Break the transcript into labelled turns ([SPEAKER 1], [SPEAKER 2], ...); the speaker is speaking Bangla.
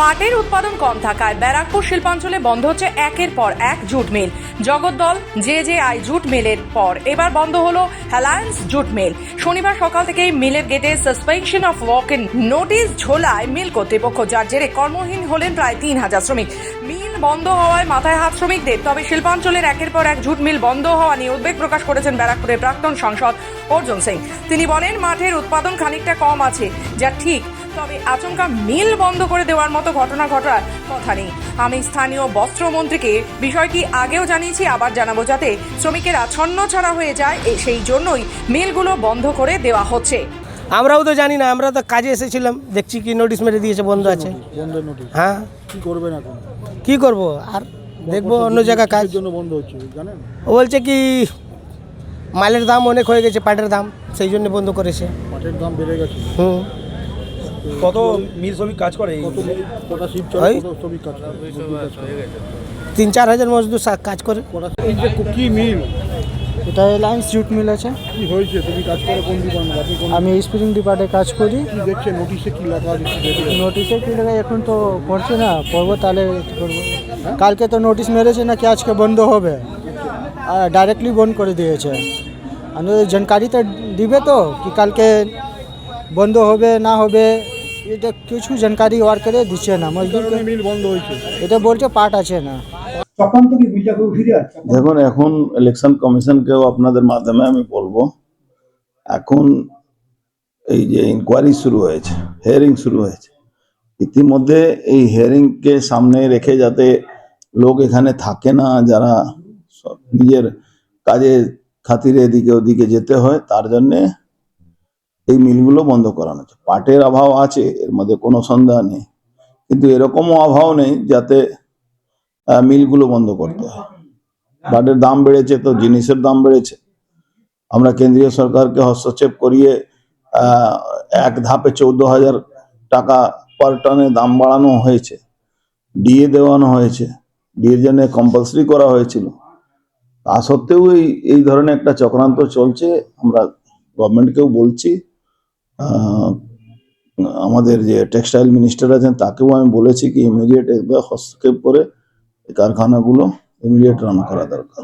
[SPEAKER 1] পাটের উৎপাদন কম থাকায় ব্যারাকপুর শিল্পাঞ্চলে বন্ধ হচ্ছে একের পর এক jute mill. Jagaddal J J I jute মিলের পর। এবার বন্ধ হলো অ্যালায়েন্স জুট মিল। শনিবার সকাল থেকেই মিলের গেটে suspension of work in notice ঝোলায় mill কর্তৃপক্ষ, যার জেরে কর্মহীন হলেন প্রায় তিন হাজার শ্রমিক। মিল বন্ধ হওয়ায় মাথায় হাত শ্রমিকদের, তবে শিল্পাঞ্চলের একের পর এক জুট মিল বন্ধ হওয়া নিয়ে উদ্বেগ প্রকাশ করেছেন ব্যারাকপুরের প্রাক্তন সাংসদ অর্জুন সিং। তিনি বলেন, মাঠের উৎপাদন খানিকটা কম আছে, যা ঠিক তবে আচমকা মিল বন্ধ করে দেওয়ার মতো ঘটনা ঘটার কথা নেই। আমি স্থানীয় বস্ত্রমন্ত্রীকে বিষয়টি আগেও জানিয়েছি আবার জানাব যাতে শ্রমিকেরা ছন্ন ছাড়া হয়ে যায় সেই জন্যই মিলগুলো বন্ধ করে দেওয়া হচ্ছে।
[SPEAKER 2] আমরাও তো জানি না আমরা তো কাজে এসেছিলাম দেখছি কি নোটিশ মেরে দিয়েছে বন্ধ আছে। হ্যাঁ?
[SPEAKER 3] কি করবেন এখন?
[SPEAKER 2] কি করব? আর দেখব অন্য জায়গায় কাজ।
[SPEAKER 3] জন্য বন্ধ হচ্ছে জানেন?
[SPEAKER 2] ও বলছে কি মালের দাম অনেক হয়ে গেছে পাটের দাম সেই জন্য বন্ধ করেছে।
[SPEAKER 3] পাটের দাম বেড়ে গেছে।
[SPEAKER 2] হুম।
[SPEAKER 4] কত মিল শ্রমিক কাজ করে?
[SPEAKER 2] তিন চার হাজার মজদুর কাজ করে।
[SPEAKER 3] কি মিল?
[SPEAKER 5] এটা রিলায়েন্স জুট মিল আছে।
[SPEAKER 3] কি হয়েছে? তুমি কাজ করে কোন ডিপার্টমেন্ট আপনি কোন
[SPEAKER 5] আমি স্প্রিং ডিপার্টে কাজ করি।
[SPEAKER 3] কি দেখছে নোটিশে কি লেখা আছে?
[SPEAKER 5] নোটিশে কি লাগে এখন তো পড়ছে না। পড়ব তাহলে করব? কালকে তো নোটিশ মেরেছে না কি আজকে বন্ধ হবে? আর ডাইরেক্টলি বন্ধ করে দিয়েছে। আমাদের জানকারি তো দিবে তো? কি কালকে বন্ধ হবে না হবে? এটা কিছু জানকারি ওয়ার্কারে দিচ্ছে না মজদুরকে।
[SPEAKER 3] মিল বন্ধ হয়েছে।
[SPEAKER 5] এটা বলছে পার্ট আছে না।
[SPEAKER 6] দেখুন এখন ইলেকশন কমিশনকেও আপনাদের মাধ্যমে আমি বলব এখন এই যে ইনকোয়ারি শুরু হয়েছে হিয়ারিং শুরু হয়েছে ইতিমধ্যে এই হিয়ারিংকে সামনে রেখে যাতে লোক এখানে থাকে না যারা সব নিজের কাজে খাতিরে এদিকে ওদিকে যেতে হয় তার জন্যে এই মিলগুলো বন্ধ করানো হচ্ছে পাটের অভাব আছে, এর মধ্যে কোনো সন্দেহ নেই। কিন্তু এরকমও অভাব নেই যাতে মিলগুলো বন্ধ করতে হয়। পাটের দাম বেড়েছে তো জিনিসের দাম বেড়েছে। আমরা কেন্দ্রীয় সরকারকে হস্তক্ষেপ করিয়ে এক ধাপে চৌদ্দ হাজার টাকা পার টনে দাম বাড়ানো হয়েছে। ডিএ দেওয়ানো হয়েছে। ডিএর জন্য কম্পালসারি করা হয়েছিল। তা সত্ত্বেও এই এই ধরনের একটা চক্রান্ত চলছে। আমরা গভর্নমেন্টকেও বলছি আমাদের যে টেক্সটাইল মিনিস্টার আছেন, তাকেও আমি বলেছি কি ইমিডিয়েট হস্তক্ষেপ করে কারখানাগুলো ইমিডিয়েট রান করা দরকার।